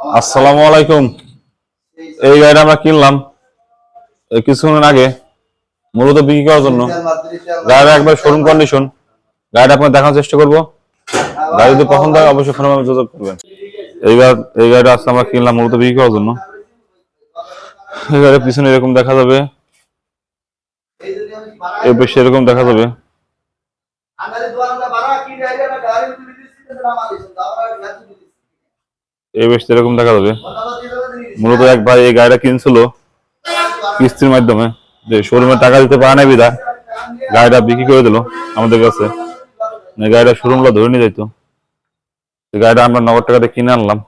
আসসালামু আলাইকুম। এই গাড়িটা আমরা কিনলাম। এই কিছুক্ষণ আগে মূলত বিক্রি করার জন্য। গাড়িটা একবার শোরুম কন্ডিশন গাড়িটা আপনার দেখার চেষ্টা করব। গাড়ি যদি পছন্দ হয়, অবশ্যই ফোনে যোগাযোগ করবেন। এইবার এই গাড়িটা আজকে আমরা কিনলাম মূলত বিক্রি করার জন্য। এই গাড়ির পিছনে এরকম দেখা যাবে। এই বেশ এরকম দেখা যাবে। এই বেশ এরকম দেখা যাবে। মূলত এক ভাই এই গাড়িটা কিনছিল কিস্তির মাধ্যমে। যে শোরুমে টাকা দিতে পারে না বিদা গাড়িটা বিক্রি করে দিল আমাদের কাছে। গাড়িটা শোরুমগুলো ধরে নিয়ে যাইতো। গাড়িটা আমরা নগদ টাকাতে কিনে আনলাম।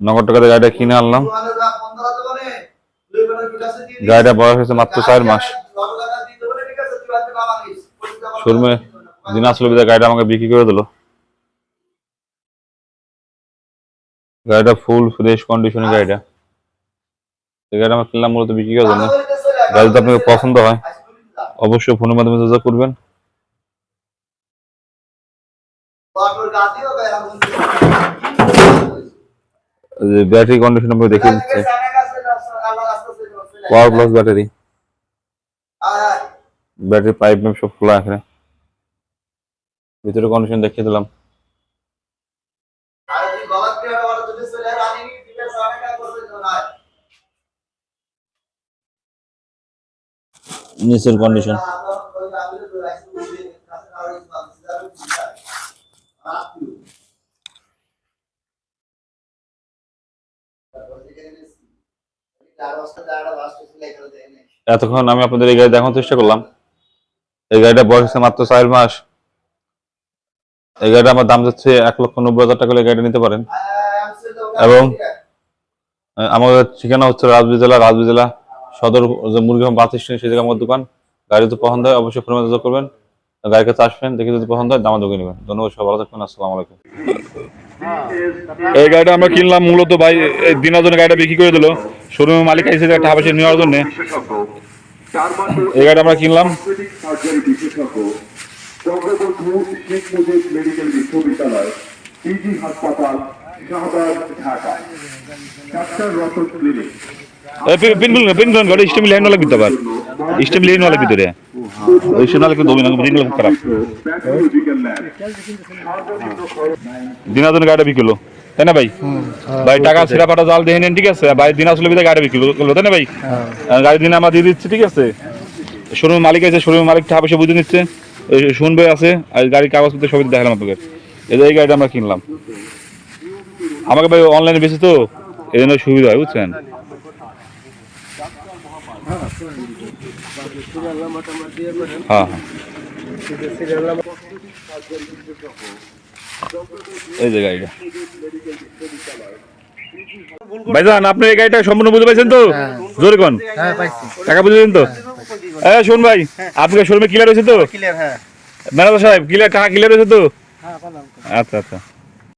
নগদ টাকাতে গাড়িটা কিনে আনলাম। গাড়িটা বয়স হয়েছে মাত্র চার মাস। শোরুমে দিন আসলে বিদা গাড়িটা আমাকে বিক্রি করে দিল। গাড়িটা ফুল ফ্রেশ কন্ডিশনের গাড়িটা। এই গাড়িটা আমরা কিনলাম মূলত বিক্রি করার জন্য। গাড়ি যদি আপনাকে পছন্দ হয়। অবশ্যই ফোনের মাধ্যমে যোগাযোগ করবেন। ব্যাটারি কন্ডিশন আপনাকে দেখে দিচ্ছে। Power plus battery battery pipe সব খোলা এখানে ভিতরে কন্ডিশন দেখিয়ে দিলাম। নিচের কন্ডিশন এতক্ষণ আমি আপনাদের এই গাড়ি দেখানোর চেষ্টা করলাম। এই গাড়িটা বয়স হচ্ছে মাত্র চার মাস। এই গাড়িটা আমার দাম যাচ্ছে এক লক্ষ নব্বই হাজার টাকা গাড়িটা নিতে পারেন। এবং আমাদের ঠিকানা হচ্ছে রাজবি জেলা রাজবি জেলা সদর যে বাস স্ট্যান্ড সেই জায়গায় আমার দোকান। গাড়ি যদি পছন্দ হয় অবশ্যই ফোনে যোগাযোগ করবেন। গাড়ির কাছে আসবেন দেখে যদি পছন্দ হয় দামা দোকানে নেবেন। ধন্যবাদ সবাই ভালো থাকবেন আসসালামু আলাইকুম। এই গাড়িটা আমরা কিনলাম মূলত ভাই এই দিনের জন্য গাড়িটা বিক্রি করে দিল। শোরুমের মালিক এসে একটা হাবাসে নেওয়ার জন্য। এই গাড়িটা আমরা কিনলাম। মেডিকেল বিশ্ববিদ্যালয় পিজি হাসপাতাল Shahbag Dhaka. Doctor Ratan clinic. গড়ে লাইন লাইন ভিতরে ওই খারাপ। দিনাদন গাড়ি তাই না ভাই? ভাই টাকা জাল দিয়ে নেন ঠিক আছে? ভাই দিন গাড়ি করল তাই না ভাই? হ্যাঁ। গাড়ি দিন আমরা দিয়ে দিচ্ছি ঠিক আছে? শোরুম মালিক আছে শোরুম মালিক ঠাপ এসে বুঝে নিচ্ছে। শুনবে আছে আর গাড়ির কাগজপত্র সবই দেখালাম আপনাকে। এই গাড়িটা আমরা কিনলাম। আমাকে ভাই অনলাইনে বেশি তো এই জন্য সুবিধা হয় বুঝছেন? হ্যাঁ। হ্যাঁ এই যে গাড়িটা। ভাইজান আপনি এই গাড়িটা সম্পূর্ণ বুঝতে পারছেন তো? জোরে কোন। হ্যাঁ টাকা বুঝেছেন তো? হ্যাঁ। শোন ভাই আপনার শোরুমে ক্লিয়ার হয়েছে তো? হ্যাঁ। ম্যানেজার সাহেব ক্লিয়ার টাকা ক্লিয়ার হয়েছে তো? হ্যাঁ আচ্ছা আচ্ছা।